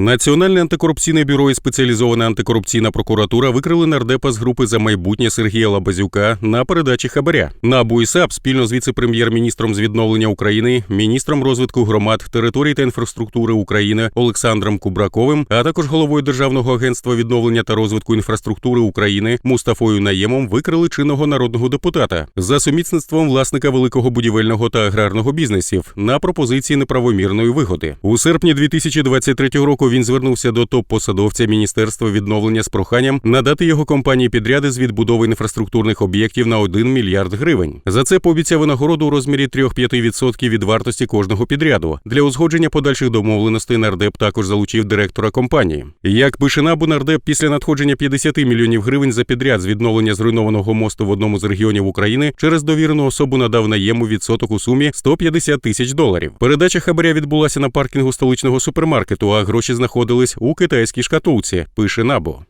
Національне антикорупційне бюро і спеціалізована антикорупційна прокуратура викрили нардепа з групи за майбутнє Сергія Лабазюка на передачі хабаря. НАБУ і САП спільно з віце-прем'єр-міністром з відновлення України, міністром розвитку громад, територій та інфраструктури України Олександром Кубраковим, а також головою Державного агентства відновлення та розвитку інфраструктури України Мустафою Наємом викрили чинного народного депутата за сумісництвом власника великого будівельного та аграрного бізнесів на пропозиції неправомірної вигоди. У серпні 2023 року він звернувся до топ-посадовця Міністерства відновлення з проханням надати його компанії підряди з відбудови інфраструктурних об'єктів на 1 мільярд гривень. За це пообіцяв винагороду у розмірі 3-5% від вартості кожного підряду. Для узгодження подальших домовленостей нардеп також залучив директора компанії. Як пише НАБУ, нардеп після надходження 50 мільйонів гривень за підряд з відновлення зруйнованого мосту в одному з регіонів України через довірену особу надав наєму відсоток у сумі 150 тисяч доларів. Передача хабаря відбулася на паркінгу столичного супермаркету, а гроші знаходились у китайській шкатулці. Пише НАБУ.